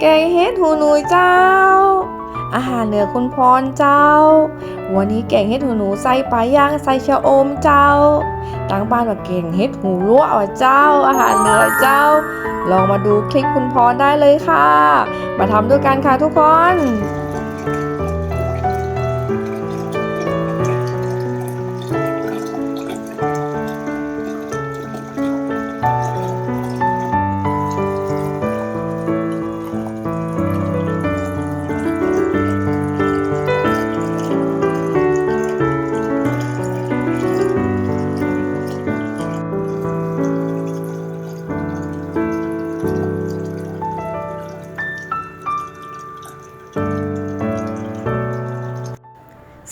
แกงเฮ็ดหูหนูเจ้า อาหารเหนือคุณพรเจ้า วันนี้แกงเฮ็ดหูหนูใส่ปลาย่างใส่ชะอมเจ้าตั้งบ้านว่าแกงเฮ็ดหูรั่วเจ้า อาหารเหนือเจ้า ลองมาดูคลิปคุณพรได้เลยค่ะ มาทำด้วยกันค่ะทุกคน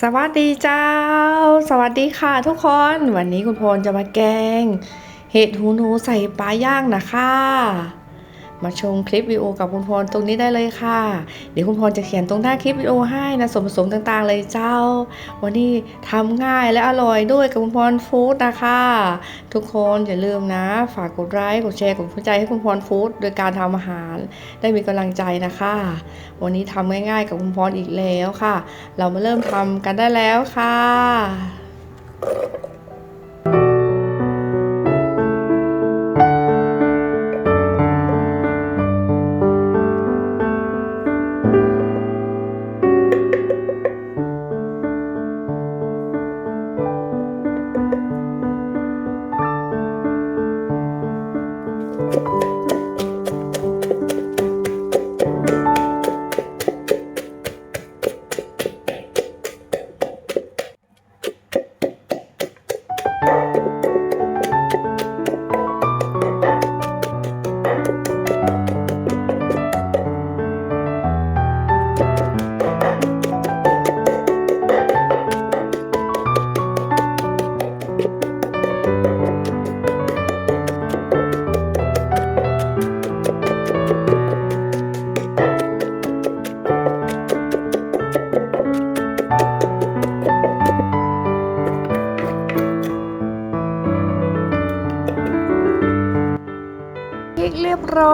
สวัสดีเจ้า สวัสดีค่ะทุกคน วันนี้คุณพลจะมาแกง เห็ดหูหนูใส่ปลาย่างนะคะ มาชมคลิปวิดีโอกับคุณพลตรงนี้ได้เลยค่ะ เดี๋ยวคุณพลจะเขียนตรงหน้าคลิปวิดีโอให้นะส่วนผสมต่างๆ เลยเจ้า วันนี้ทำง่ายและอร่อยด้วยกับคุณพรฟู้ดนะคะ ทุกคนอย่าลืมนะ ฝากกดไลค์กดแชร์กดหัวใจให้คุณพรฟู้ดโดยการทำอาหาร ได้มีกำลังใจนะคะ วันนี้ทำง่ายๆ กับคุณพรอีกแล้วค่ะ เรามาเริ่มทำกันได้แล้วค่ะ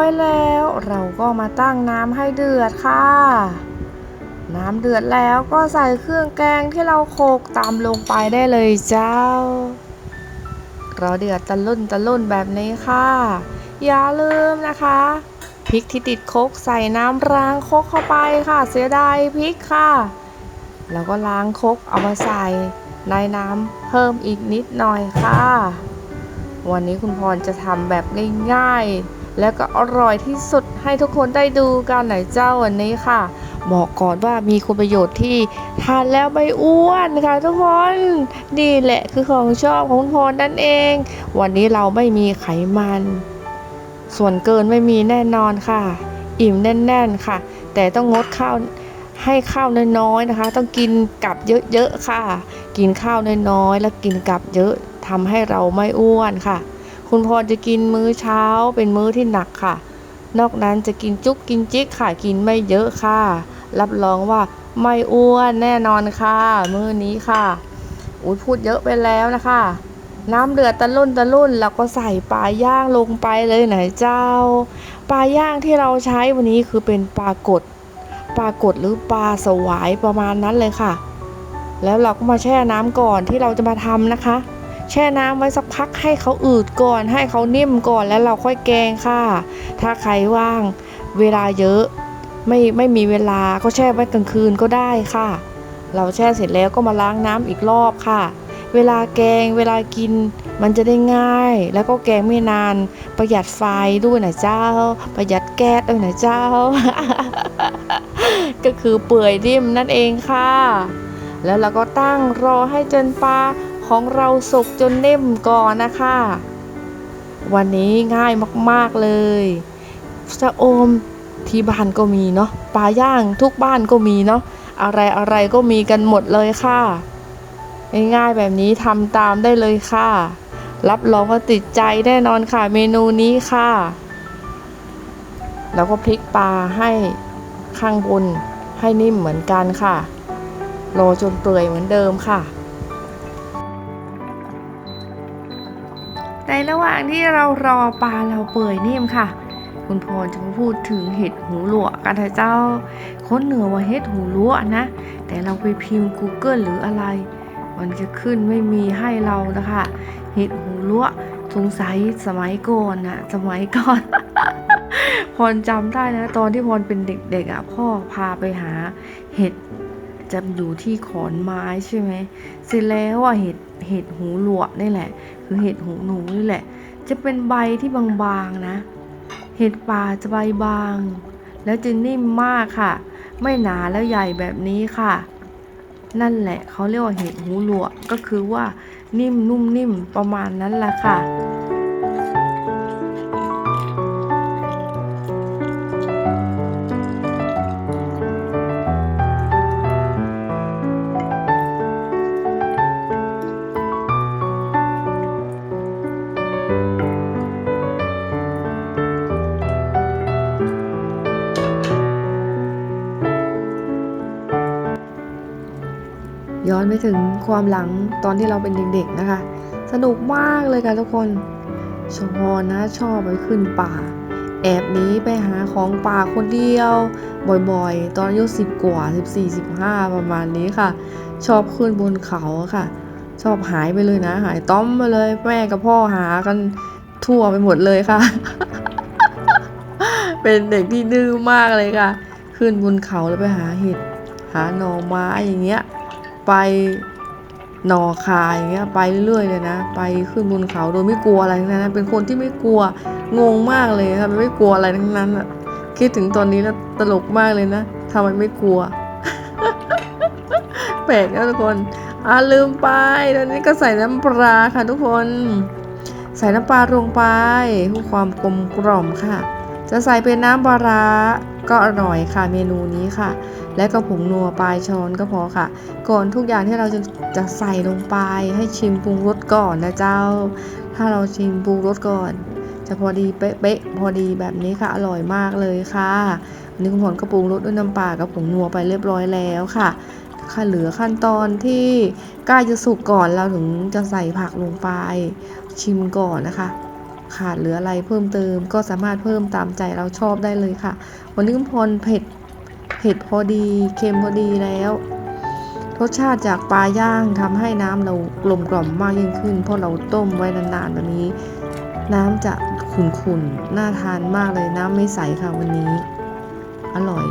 อยแล้ว เราก็มาตั้งน้ำให้เดือดค่ะ น้ำเดือดแล้วก็ใส่เครื่องแกงที่เราโขกตามลงไปได้เลยเจ้า เราเดือดตะลุ่นตะลุ่นแบบนี้ค่ะ อย่าลืมนะคะพริกที่ติดโคกใส่น้ำล้างโคกเข้าไปค่ะ เสียดายพริกค่ะ แล้วก็ล้างโคกเอามาใส่ในน้ำเพิ่มอีกนิดหน่อยค่ะ วันนี้คุณพรจะทำแบบง่ายๆ แล้วก็อร่อยที่สุดให้ทุกคนได้ดูกันไหนเจ้าวันนี้ค่ะบอกก่อนว่ามีคุณประโยชน์ที่ทานแล้วไม่อ้วนค่ะทุกคนนี่แหละคือของชอบของพรนั่นเอง วันนี้เราไม่มีไขมัน ส่วนเกินไม่มีแน่นอนค่ะ อิ่มแน่น ๆค่ะ แต่ต้องงดข้าวให้ข้าวน้อยๆนะคะ ต้องกินกับเยอะๆค่ะ กินข้าวน้อยๆแล้วกินกับเยอะทำให้เราไม่อ้วนค่ะ คุณพรจะกินมื้อเช้าเป็นมื้อที่หนักค่ะ นอกนั้นจะกินจุกกินจิกค่ะกินไม่เยอะค่ะ รับรองว่าไม่อ้วนแน่นอนค่ะ มื้อนี้ค่ะอุ้ยพูดเยอะไปแล้วนะคะ น้ำเดือดตะลุ่นตะลุ่นแล้วก็ใส่ปลาย่างลงไปเลยไหนเจ้า ปลาย่างที่เราใช้วันนี้คือเป็นปลากดปลากดหรือปลาสวายประมาณนั้นเลยค่ะ แล้วเราก็มาแช่น้ำก่อนที่เราจะมาทำนะคะ แช่น้ำไว้สักพักให้เขาอืดก่อน ให้เขานิ่มก่อนแล้วเราค่อยแกงค่ะ ถ้าใครว่างเวลาเยอะ ไม่ไม่มีเวลาก็แช่ไว้กลางคืนก็ได้ค่ะ เราแช่เสร็จแล้วก็มาล้างน้ำอีกรอบค่ะ เวลาแกงเวลากินมันจะได้ง่าย แล้วก็แกงไม่นานประหยัดไฟด้วยนะเจ้า ประหยัดแก๊สด้วยนะเจ้า ก็คือเปื่อยนิ่มนั่นเองค่ะ แล้วเราก็ตั้งรอให้จนปลา ของเราสุกจนนิ่มก่อนนะคะ วันนี้ง่ายมากๆเลยชะอมที่บ้านก็มีเนาะปลาย่างทุกบ้านก็มีเนาะอะไรอะไรก็มีกันหมดเลยค่ะง่ายๆแบบนี้ทำตามได้เลยค่ะ รับรองว่าติดใจแน่นอนค่ะเมนูนี้ค่ะ แล้วก็พลิกปลาให้ข้างบนให้นิ่มเหมือนกันค่ะรอจนเปื่อยเหมือนเดิมค่ะ ในระหว่างที่เรารอปลาเราเปื่อยนิ่มค่ะ คุณพรจะมาพูดถึงเห็ดหูหลวกกันเถอะเจ้าคนเหนือว่าเห็ดหูหลวกนะ แต่เราไปพิมพ์ Google หรืออะไร มันจะขึ้นไม่มีให้เรานะคะ เห็ดหูหลวกสงสัยสมัยก่อนนะสมัยก่อน พรจำได้นะ ตอนที่พรเป็นเด็กๆอะพ่อพาไปหาเห็ดจะอยู่ที่ขอนไม้ใช่ไหมเสร็จแล้วอะเห็ดเห็ดหูหลวกนี่แหละ คือเห็ดหูหนูนี่แหละ จะเป็นใบที่บางๆนะ เห็ดป่าจะใบบาง แล้วจะนิ่มมากค่ะ ไม่หนาแล้วใหญ่แบบนี้ค่ะ นั่นแหละเขาเรียกว่าเห็ดหูหลวกก็คือว่านิ่มนุ่มนิ่มประมาณนั้นแหละค่ะ ย้อนไปถึงความหลังตอนที่เราเป็นเด็กๆนะคะ สนุกมากเลยค่ะทุกคนชพอนะชอบไปขึ้นป่า แอบหนีไปหาของป่าคนเดียว บ่อยๆ ตอนอายุสิบกว่าสิบสี่สิบห้าประมาณนี้ค่ะ ชอบขึ้นบนเขาค่ะ ชอบหายไปเลยนะ หายต้อมไปเลยแม่กับพ่อหากันทั่วไปหมดเลยค่ะ เป็นเด็กที่ดื้อมากเลยค่ะ ขึ้นบนเขาแล้วไปหาเห็ดหาหน่อไม้อย่างเงี้ย ไปหนอคายอย่างเงี้ยไปเรื่อยเลยนะ ไปขึ้นบนเขาโดยไม่กลัวอะไรทั้งนั้น เป็นคนที่ไม่กลัวงงมากเลยค่ะไม่กลัวอะไรทั้งนั้นอะคิดถึงตอนนี้แล้วตลกมากเลยนะทำไมไม่กลัว แปลกนะทุกคนอ่าลืมไปตอนนี้ก็ใส่น้ำปลาค่ะทุกคน ใส่น้ำปลาลงไปเพื่อความกลมกล่อมค่ะ จะใส่เป็นน้ำปลาร้าก็อร่อยค่ะเมนูนี้ค่ะ และก็ผงนัวปลายช้อนก็พอค่ะ ก่อนทุกอย่างที่เราจะจะใส่ลงไปให้ชิมปรุงรสก่อนนะเจ้า ถ้าเราชิมปรุงรสก่อน จะพอดีเป๊ะๆพอดีแบบนี้ค่ะ อร่อยมากเลยค่ะอันนี้คุณผลก็ปรุงรสด้วยน้ำปลากับผงนัวไปเรียบร้อยแล้วค่ะค่ะเหลือขั้นตอนที่ใกล้จะสุกก่อนเราถึงจะใส่ผักลงไป ชิมก่อนนะคะ ขาดเหลืออะไรเพิ่มเติม ก็สามารถเพิ่มตามใจเราชอบได้เลยค่ะ วันนี้คุณพรเผ็ดเผ็ดพอดีเค็มพอดีแล้วรสชาติจากปลาย่างทำให้น้ำเรากลมกล่อมมากยิ่งขึ้น เพราะเราต้มไว้นานๆแบบนี้ น้ำจะขุ่นๆน่าทานมากเลยน้ำไม่ใสค่ะวันนี้ อร่อย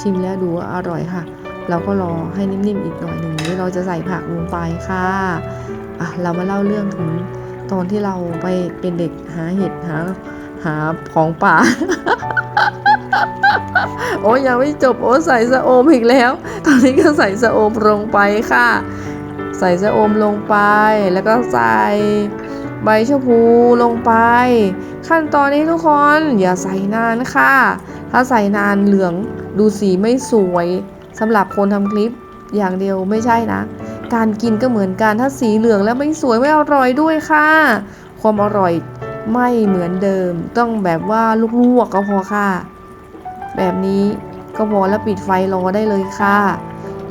ชิมแล้วดูว่าอร่อยค่ะ เราก็รอให้นิ่มๆอีกหน่อยหนึ่งเราจะใส่ผักลงไปค่ะอะ เรามาเล่าเรื่องถึง ตอนที่เราไปเป็นเด็กหาเห็ดหาหาของป่า โอ้ยยังไม่จบโอ้ใส่สะโอมอีกแล้ว ตอนนี้ก็ใส่สะโอมลงไปค่ะ ใส่สะโอมลงไป แล้วก็ใส่ใบชะพูลงไป ขั้นตอนนี้ทุกคนอย่าใส่นานค่ะ ถ้าใส่นานเหลืองดูสีไม่สวยสำหรับคนทำคลิปอย่างเดียวไม่ใช่นะ การกินก็เหมือนกันถ้าสีเหลืองแล้วไม่สวยไม่อร่อยด้วยค่ะ ความอร่อยไม่เหมือนเดิม ต้องแบบว่าลวกๆก็พอค่ะ แบบนี้ก็พอแล้วปิดไฟรอได้เลยค่ะ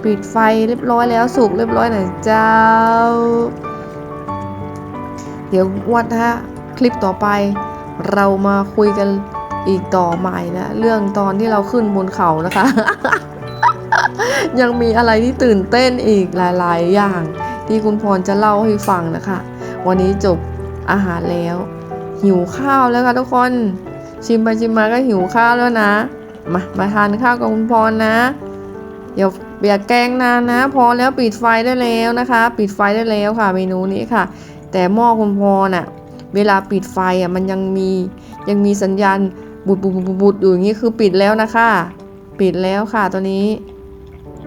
ปิดไฟเรียบร้อยแล้วสุกเรียบร้อยหนะเจ้า เดี๋ยววัดฮะคลิปต่อไปเรามาคุยกันอีกต่อใหม่นะเรื่องตอนที่เราขึ้นบนเขานะคะ ยังมีอะไรที่ตื่นเต้นอีกหลาย ๆ อย่าง ที่คุณพรจะเล่าให้ฟังนะคะ วันนี้จบอาหารแล้ว หิวข้าวแล้วค่ะทุกคนชิมไปชิมมาก็หิวข้าวแล้วนะ มามาทานข้าวกับคุณพรนะอย่าอย่าแกงนานนะ พอแล้วปิดไฟได้แล้วนะคะ ปิดไฟได้แล้วค่ะ เมนูนี้ค่ะ แต่หม้อคุณพรน่ะเวลาปิดไฟอะมันยังมียังมีสัญญาณบุดบุดบุดบุดอยู่อย่างนี้คือปิดแล้วนะคะ ปิดแล้วค่ะตัวนี้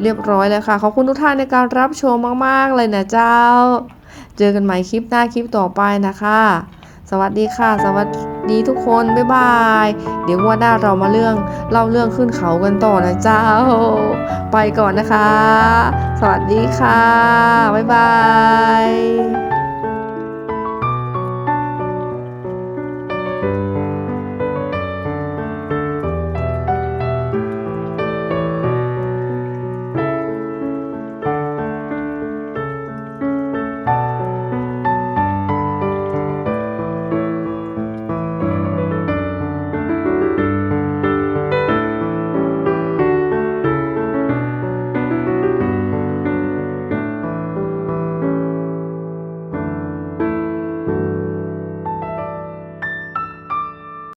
เรียบร้อยแล้วค่ะ ขอบคุณทุกท่านในการรับชมมาก ๆ เลยนะเจ้า เจอกันใหม่คลิปหน้าคลิปต่อไปนะคะ สวัสดีค่ะ สวัสดีทุกคน บ๊ายบาย เดี๋ยววันหน้าเรามาเรื่องเล่าเรื่องขึ้นเขากันต่อนะเจ้า ไปก่อนนะคะ สวัสดีค่ะ บ๊ายบาย